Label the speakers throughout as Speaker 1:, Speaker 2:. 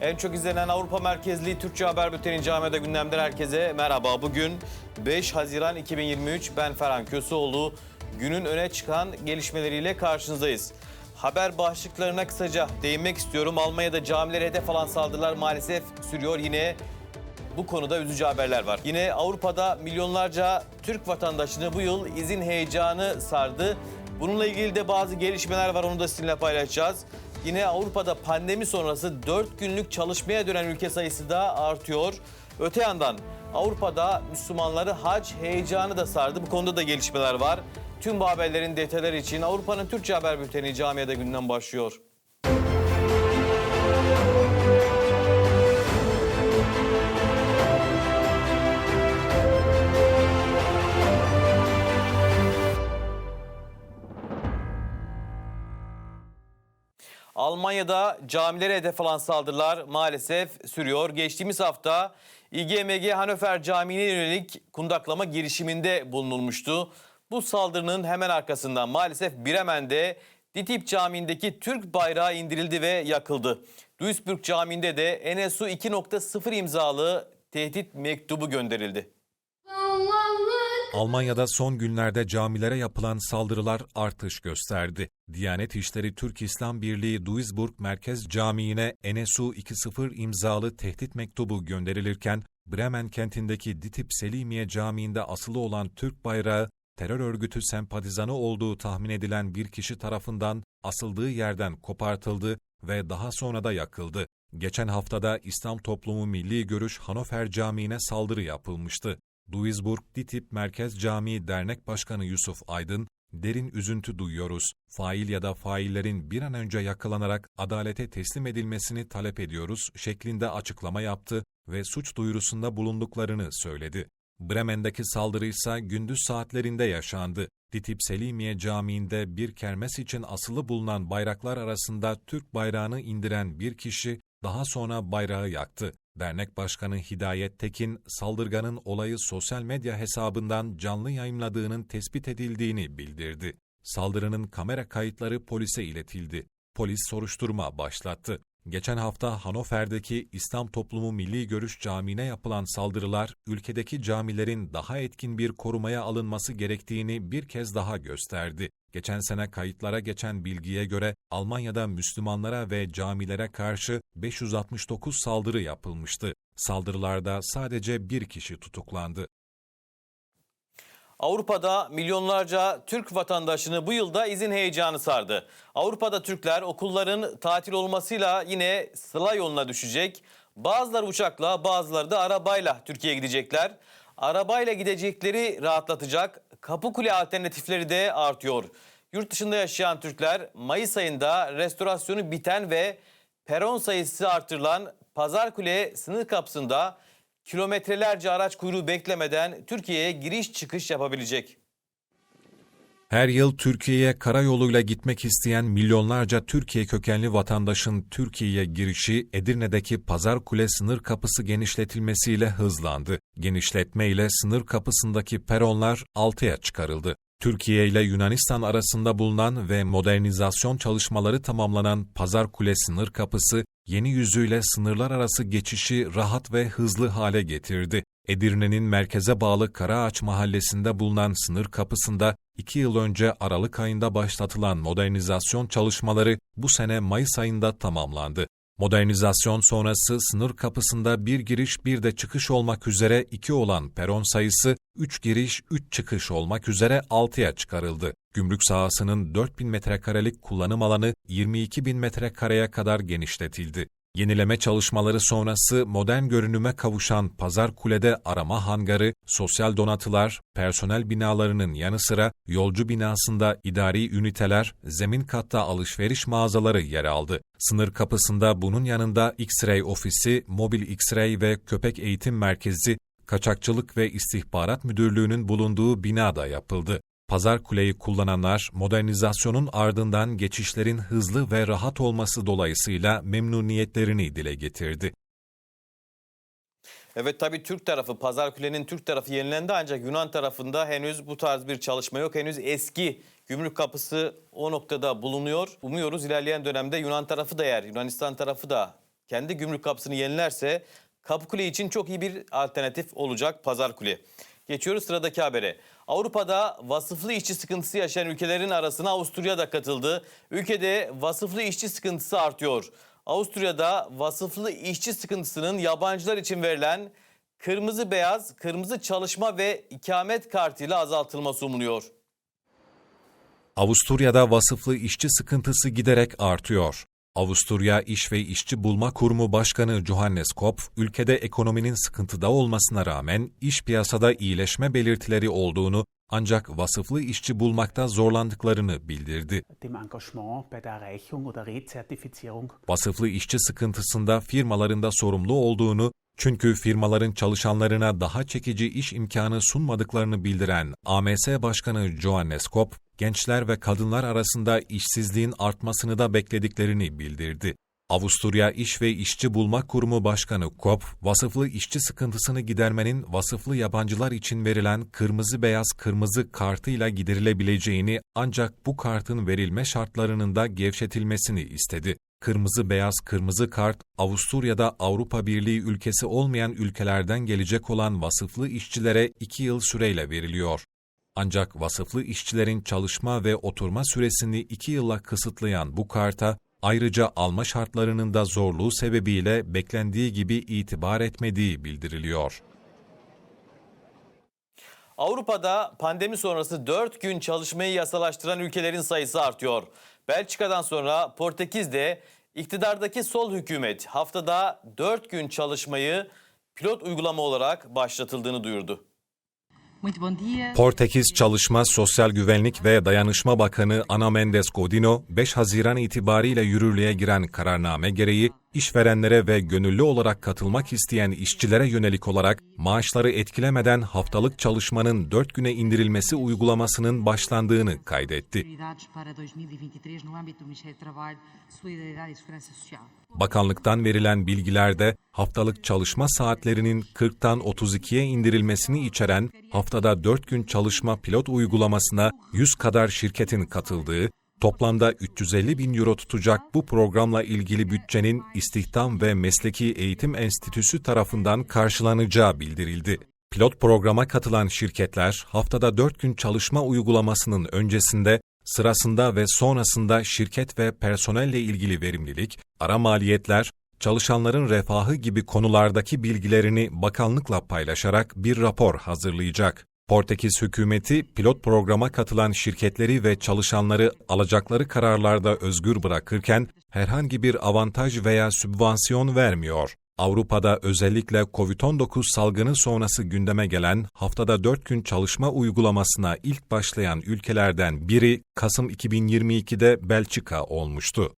Speaker 1: En çok izlenen Avrupa merkezli Türkçe haber bülteni Camiada gündemden herkese merhaba. Bugün 5 Haziran 2023 ben Ferhan Köseoğlu. Günün öne çıkan gelişmeleriyle karşınızdayız. Haber başlıklarına kısaca değinmek istiyorum. Almanya'da camilere hedef alan saldırılar maalesef sürüyor. Yine bu konuda üzücü haberler var. Yine Avrupa'da milyonlarca Türk vatandaşını bu yıl izin heyecanı sardı. Bununla ilgili de bazı gelişmeler var onu da sizinle paylaşacağız. Yine Avrupa'da pandemi sonrası 4 günlük çalışmaya dönen ülke sayısı da artıyor. Öte yandan Avrupa'da Müslümanları hac heyecanı da sardı. Bu konuda da gelişmeler var. Tüm bu haberlerin detayları için Avrupa'nın Türkçe Haber Bülteni Camiada günden başlıyor. Almanya'da camilere hedef alan saldırılar maalesef sürüyor. Geçtiğimiz hafta İGMG Hanöfer Camii'ne yönelik kundaklama girişiminde bulunulmuştu. Bu saldırının hemen arkasından maalesef Bremen'de Ditip Camii'ndeki Türk bayrağı indirildi ve yakıldı. Duisburg Camii'nde de NSU 2.0 imzalı tehdit mektubu gönderildi.
Speaker 2: Almanya'da son günlerde camilere yapılan saldırılar artış gösterdi. Diyanet İşleri Türk İslam Birliği Duisburg Merkez Camii'ne NSU 2.0 imzalı tehdit mektubu gönderilirken, Bremen kentindeki Ditip Selimiye Camii'nde asılı olan Türk bayrağı, terör örgütü sempatizanı olduğu tahmin edilen bir kişi tarafından asıldığı yerden kopartıldı ve daha sonra da yakıldı. Geçen haftada İslam Toplumu Milli Görüş Hanover Camii'ne saldırı yapılmıştı. Duisburg Ditip Merkez Camii Dernek Başkanı Yusuf Aydın, derin üzüntü duyuyoruz. Fail ya da faillerin bir an önce yakalanarak adalete teslim edilmesini talep ediyoruz şeklinde açıklama yaptı ve suç duyurusunda bulunduklarını söyledi. Bremen'deki saldırı ise gündüz saatlerinde yaşandı. Ditip Selimiye Camii'nde bir kermes için asılı bulunan bayraklar arasında Türk bayrağını indiren bir kişi daha sonra bayrağı yaktı. Dernek Başkanı Hidayet Tekin, saldırganın olayı sosyal medya hesabından canlı yayımladığının tespit edildiğini bildirdi. Saldırının kamera kayıtları polise iletildi. Polis soruşturma başlattı. Geçen hafta Hanover'deki İslam Toplumu Milli Görüş Camii'ne yapılan saldırılar, ülkedeki camilerin daha etkin bir korumaya alınması gerektiğini bir kez daha gösterdi. Geçen sene kayıtlara geçen bilgiye göre Almanya'da Müslümanlara ve camilere karşı 569 saldırı yapılmıştı. Saldırılarda sadece bir kişi tutuklandı.
Speaker 1: Avrupa'da milyonlarca Türk vatandaşını bu yılda izin heyecanı sardı. Avrupa'da Türkler okulların tatil olmasıyla yine sıla yoluna düşecek. Bazıları uçakla bazıları da arabayla Türkiye'ye gidecekler. Arabayla gidecekleri rahatlatacak Kapıkule alternatifleri de artıyor. Yurt dışında yaşayan Türkler Mayıs ayında restorasyonu biten ve peron sayısı artırılan Pazarkule sınır kapısında kilometrelerce araç kuyruğu beklemeden Türkiye'ye giriş çıkış yapabilecek.
Speaker 2: Her yıl Türkiye'ye karayoluyla gitmek isteyen milyonlarca Türkiye kökenli vatandaşın Türkiye'ye girişi Edirne'deki Pazarkule sınır kapısı genişletilmesiyle hızlandı. Genişletme ile sınır kapısındaki peronlar 6'ya çıkarıldı. Türkiye ile Yunanistan arasında bulunan ve modernizasyon çalışmaları tamamlanan Pazarkule sınır kapısı yeni yüzüyle sınırlar arası geçişi rahat ve hızlı hale getirdi. Edirne'nin merkeze bağlı Karaağaç mahallesinde bulunan sınır kapısında iki yıl önce Aralık ayında başlatılan modernizasyon çalışmaları bu sene Mayıs ayında tamamlandı. Modernizasyon sonrası sınır kapısında bir giriş bir de çıkış olmak üzere iki olan peron sayısı 3 giriş 3 çıkış olmak üzere 6'ya çıkarıldı. Gümrük sahasının 4000 metrekarelik kullanım alanı 22 bin metrekareye kadar genişletildi. Yenileme çalışmaları sonrası modern görünüme kavuşan Pazar Kule'de arama hangarı, sosyal donatılar, personel binalarının yanı sıra yolcu binasında idari üniteler, zemin katta alışveriş mağazaları yer aldı. Sınır kapısında bunun yanında X-Ray ofisi, mobil X-Ray ve köpek eğitim merkezi, Kaçakçılık ve İstihbarat Müdürlüğü'nün bulunduğu bina da yapıldı. Pazar Kule'yi kullananlar modernizasyonun ardından geçişlerin hızlı ve rahat olması dolayısıyla memnuniyetlerini dile getirdi.
Speaker 1: Evet tabii Türk tarafı, Pazarkule'nin Türk tarafı yenilendi ancak Yunan tarafında henüz bu tarz bir çalışma yok. Henüz eski gümrük kapısı o noktada bulunuyor. Umuyoruz ilerleyen dönemde Yunan tarafı da eğer Yunanistan tarafı da kendi gümrük kapısını yenilerse Kapıkule için çok iyi bir alternatif olacak Pazarkule. Geçiyoruz sıradaki habere. Avrupa'da vasıflı işçi sıkıntısı yaşayan ülkelerin arasına Avusturya da katıldı. Ülkede vasıflı işçi sıkıntısı artıyor. Avusturya'da vasıflı işçi sıkıntısının yabancılar için verilen kırmızı beyaz, kırmızı çalışma ve ikamet kartıyla azaltılması umunuyor.
Speaker 2: Avusturya'da vasıflı işçi sıkıntısı giderek artıyor. Avusturya İş ve İşçi Bulma Kurumu Başkanı Johannes Kopf, ülkede ekonominin sıkıntıda olmasına rağmen iş piyasada iyileşme belirtileri olduğunu ancak vasıflı işçi bulmakta zorlandıklarını bildirdi. Vasıflı işçi sıkıntısında firmalarında sorumlu olduğunu, çünkü firmaların çalışanlarına daha çekici iş imkanı sunmadıklarını bildiren AMS Başkanı Johannes Kopp, gençler ve kadınlar arasında işsizliğin artmasını da beklediklerini bildirdi. Avusturya İş ve İşçi Bulma Kurumu Başkanı Kopp, vasıflı işçi sıkıntısını gidermenin vasıflı yabancılar için verilen kırmızı beyaz kırmızı kartıyla giderilebileceğini ancak bu kartın verilme şartlarının da gevşetilmesini istedi. Kırmızı beyaz kırmızı kart, Avusturya'da Avrupa Birliği ülkesi olmayan ülkelerden gelecek olan vasıflı işçilere 2 yıl süreyle veriliyor. Ancak vasıflı işçilerin çalışma ve oturma süresini 2 yılla kısıtlayan bu karta, ayrıca alma şartlarının da zorluğu sebebiyle beklendiği gibi itibar etmediği bildiriliyor.
Speaker 1: Avrupa'da pandemi sonrası 4 gün çalışmayı yasalaştıran ülkelerin sayısı artıyor. Belçika'dan sonra Portekiz'de iktidardaki sol hükümet haftada 4 gün çalışmayı pilot uygulama olarak başlatıldığını duyurdu.
Speaker 2: Portekiz Çalışma, Sosyal Güvenlik ve Dayanışma Bakanı Ana Mendes Godino, 5 Haziran itibariyle yürürlüğe giren kararname gereği işverenlere ve gönüllü olarak katılmak isteyen işçilere yönelik olarak maaşları etkilemeden haftalık çalışmanın 4 güne indirilmesi uygulamasının başlandığını kaydetti.
Speaker 3: Prioridades para 2023 no âmbito do Ministério do Trabalho, Solidariedade Segurança Social.
Speaker 2: Bakanlıktan verilen bilgilerde haftalık çalışma saatlerinin 40'tan 32'ye indirilmesini içeren haftada 4 gün çalışma pilot uygulamasına 100 kadar şirketin katıldığı, toplamda 350 bin euro tutacak bu programla ilgili bütçenin İstihdam ve Mesleki Eğitim Enstitüsü tarafından karşılanacağı bildirildi. Pilot programa katılan şirketler haftada 4 gün çalışma uygulamasının öncesinde, sırasında ve sonrasında şirket ve personelle ilgili verimlilik, ara maliyetler, çalışanların refahı gibi konulardaki bilgilerini bakanlıkla paylaşarak bir rapor hazırlayacak. Portekiz hükümeti pilot programa katılan şirketleri ve çalışanları alacakları kararlarda özgür bırakırken herhangi bir avantaj veya sübvansiyon vermiyor. Avrupa'da özellikle COVID-19 salgını sonrası gündeme gelen haftada 4 gün çalışma uygulamasına ilk başlayan ülkelerden biri Kasım 2022'de Belçika olmuştu.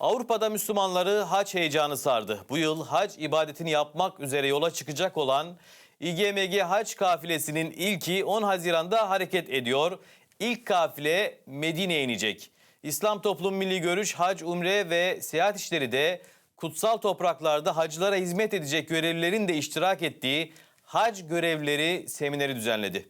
Speaker 1: Avrupa'da Müslümanları hac heyecanı sardı. Bu yıl hac ibadetini yapmak üzere yola çıkacak olan İGMG hac kafilesinin ilki 10 Haziran'da hareket ediyor. İlk kafile Medine'ye inecek. İslam Toplum Milli Görüş Hac, Umre ve Seyahat İşleri de kutsal topraklarda hacılara hizmet edecek görevlilerin de iştirak ettiği hac görevleri semineri düzenledi.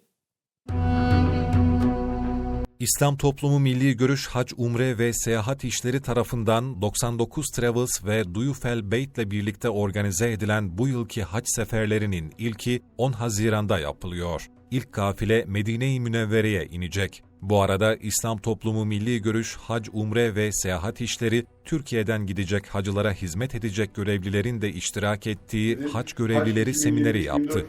Speaker 2: İslam Toplumu Milli Görüş Hac, Umre ve Seyahat İşleri tarafından 99 Travels ve Duyufel Beyt ile birlikte organize edilen bu yılki hac seferlerinin ilki 10 Haziran'da yapılıyor. İlk kafile Medine-i Münevvere'ye inecek. Bu arada İslam Toplumu Milli Görüş Hac, Umre ve Seyahat İşleri Türkiye'den gidecek hacılara hizmet edecek görevlilerin de iştirak ettiği hac görevlileri semineri yaptı.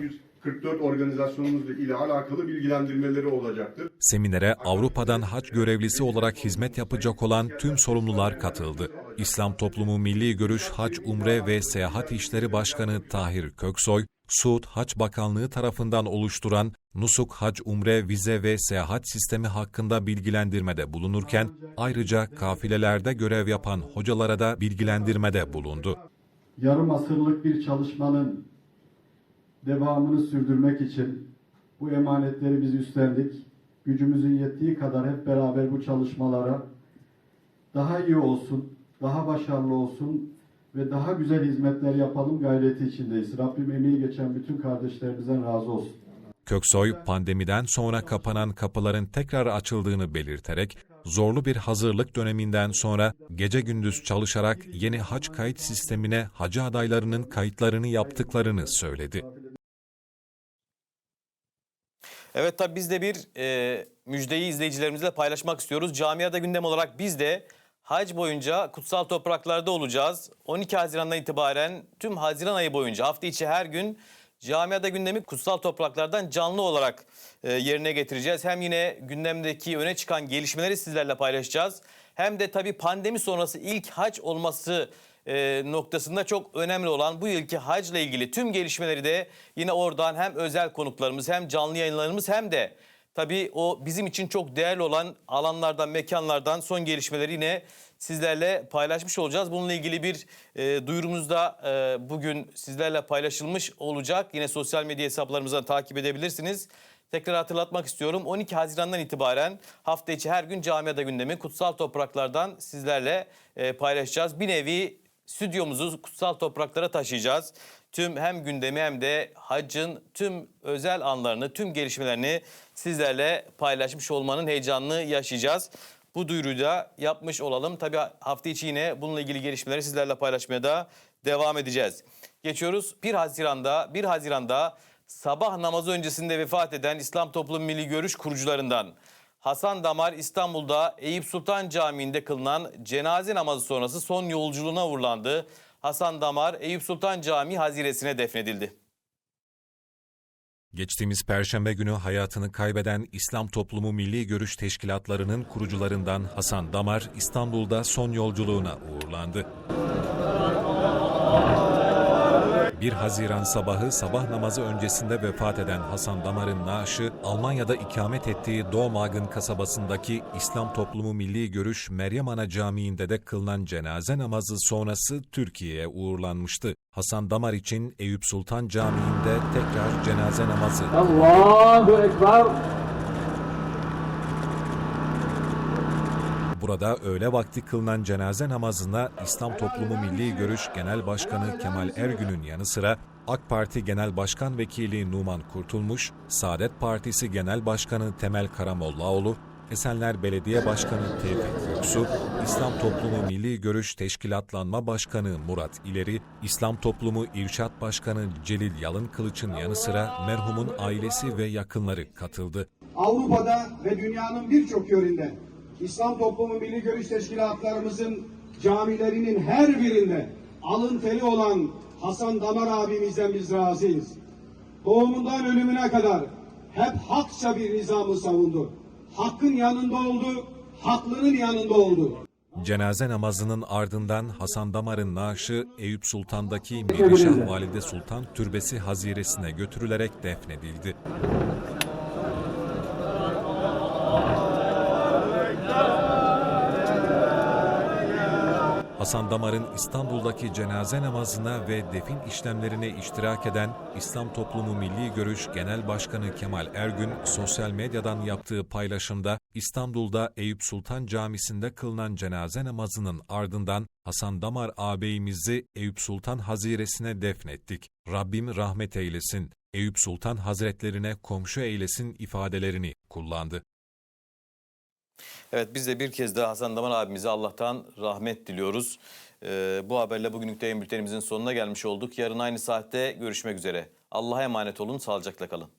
Speaker 4: 44 organizasyonumuz ile alakalı bilgilendirmeleri olacaktır.
Speaker 2: Seminere Avrupa'dan hac görevlisi olarak hizmet yapacak olan tüm sorumlular katıldı. İslam Toplumu Milli Görüş Hac, Umre ve Seyahat İşleri Başkanı Tahir Köksoy, Suud Hac Bakanlığı tarafından oluşturan Nusuk Hac, Umre, Vize ve Seyahat Sistemi hakkında bilgilendirmede bulunurken, ayrıca kafilelerde görev yapan hocalara da bilgilendirmede bulundu.
Speaker 5: yarım asırlık bir çalışmanın devamını sürdürmek için bu emanetleri biz üstlendik. Gücümüzün yettiği kadar hep beraber bu çalışmalara daha iyi olsun, daha başarılı olsun ve daha güzel hizmetler yapalım gayreti içindeyiz. Rabbim emeği geçen bütün kardeşlerimizden razı olsun.
Speaker 2: Köksoy, pandemiden sonra kapanan kapıların tekrar açıldığını belirterek, zorlu bir hazırlık döneminden sonra gece gündüz çalışarak yeni hac kayıt sistemine hacı adaylarının kayıtlarını yaptıklarını söyledi.
Speaker 1: Evet tabii biz de bir e, müjdeyi izleyicilerimizle paylaşmak istiyoruz. Camiada gündem olarak biz de hac boyunca kutsal topraklarda olacağız. 12 Haziran'dan itibaren tüm Haziran ayı boyunca hafta içi her gün camiada gündemi kutsal topraklardan canlı olarak e, yerine getireceğiz. Hem yine gündemdeki öne çıkan gelişmeleri sizlerle paylaşacağız. Hem de tabii pandemi sonrası ilk hac olması e, noktasında çok önemli olan bu yılki hacla ilgili tüm gelişmeleri de yine oradan hem özel konuklarımız hem canlı yayınlarımız hem de tabii o bizim için çok değerli olan alanlardan, mekanlardan son gelişmeleri yine sizlerle paylaşmış olacağız. Bununla ilgili bir e, duyurumuz da e, bugün sizlerle paylaşılmış olacak. Yine sosyal medya hesaplarımızdan takip edebilirsiniz. Tekrar hatırlatmak istiyorum. 12 Haziran'dan itibaren hafta içi her gün camiada gündemi kutsal topraklardan sizlerle e, paylaşacağız. Bir nevi stüdyomuzu kutsal topraklara taşıyacağız. Tüm hem gündemi hem de haccın tüm özel anlarını, tüm gelişmelerini sizlerle paylaşmış olmanın heyecanını yaşayacağız. Bu duyuruyu da yapmış olalım. Tabii hafta içi yine bununla ilgili gelişmeleri sizlerle paylaşmaya da devam edeceğiz. Geçiyoruz 1 Haziran'da 1 Haziran'da sabah namazı öncesinde vefat eden İslam Toplum Milli Görüş kurucularından Hasan Damar İstanbul'da Eyüp Sultan Camii'nde kılınan cenaze namazı sonrası son yolculuğuna uğurlandı. Hasan Damar Eyüp Sultan Camii haziresine defnedildi.
Speaker 2: Geçtiğimiz Perşembe günü hayatını kaybeden İslam Toplumu Milli Görüş Teşkilatlarının kurucularından Hasan Damar, İstanbul'da son yolculuğuna uğurlandı. 1 Haziran sabahı sabah namazı öncesinde vefat eden Hasan Damar'ın naaşı Almanya'da ikamet ettiği Doğmagın kasabasındaki İslam Toplumu Milli Görüş Meryem Ana Camii'nde de kılınan cenaze namazı sonrası Türkiye'ye uğurlanmıştı. Hasan Damar için Eyüp Sultan Camii'nde tekrar cenaze namazı
Speaker 5: Allahu Ekber.
Speaker 2: Burada öğle vakti kılınan cenaze namazına İslam Toplumu Milli Görüş Genel Başkanı Kemal Ergün'ün yanı sıra AK Parti Genel Başkan Vekili Numan Kurtulmuş, Saadet Partisi Genel Başkanı Temel Karamollaoğlu, Esenler Belediye Başkanı Tevfik Göksu, İslam Toplumu Milli Görüş Teşkilatlanma Başkanı Murat İleri, İslam Toplumu İrşat Başkanı Celil Yalın Kılıç'ın yanı sıra merhumun ailesi ve yakınları katıldı.
Speaker 6: Avrupa'da ve dünyanın birçok yöründe İslam Toplumu Milli Görüş Teşkilatlarımızın camilerinin her birinde alın teri olan Hasan Damar abimizden biz razıyız. Doğumundan ölümüne kadar hep hakça bir nizamı savundu. Hakkın yanında oldu, haklının yanında oldu.
Speaker 2: Cenaze namazının ardından Hasan Damar'ın naaşı Eyüp Sultan'daki Melişah Valide Sultan Türbesi haziresine götürülerek defnedildi. Hasan Damar'ın İstanbul'daki cenaze namazına ve defin işlemlerine iştirak eden İslam Toplumu Milli Görüş Genel Başkanı Kemal Ergün, sosyal medyadan yaptığı paylaşımda İstanbul'da Eyüp Sultan Camisi'nde kılınan cenaze namazının ardından Hasan Damar ağabeyimizi Eyüp Sultan Haziresine defnettik. Rabbim rahmet eylesin, Eyüp Sultan Hazretlerine komşu eylesin ifadelerini kullandı.
Speaker 1: Evet biz de bir kez daha Hasan Daman abimize Allah'tan rahmet diliyoruz. Ee, bu haberle bugünlük yayın bültenimizin sonuna gelmiş olduk. Yarın aynı saatte görüşmek üzere. Allah'a emanet olun, sağlıcakla kalın.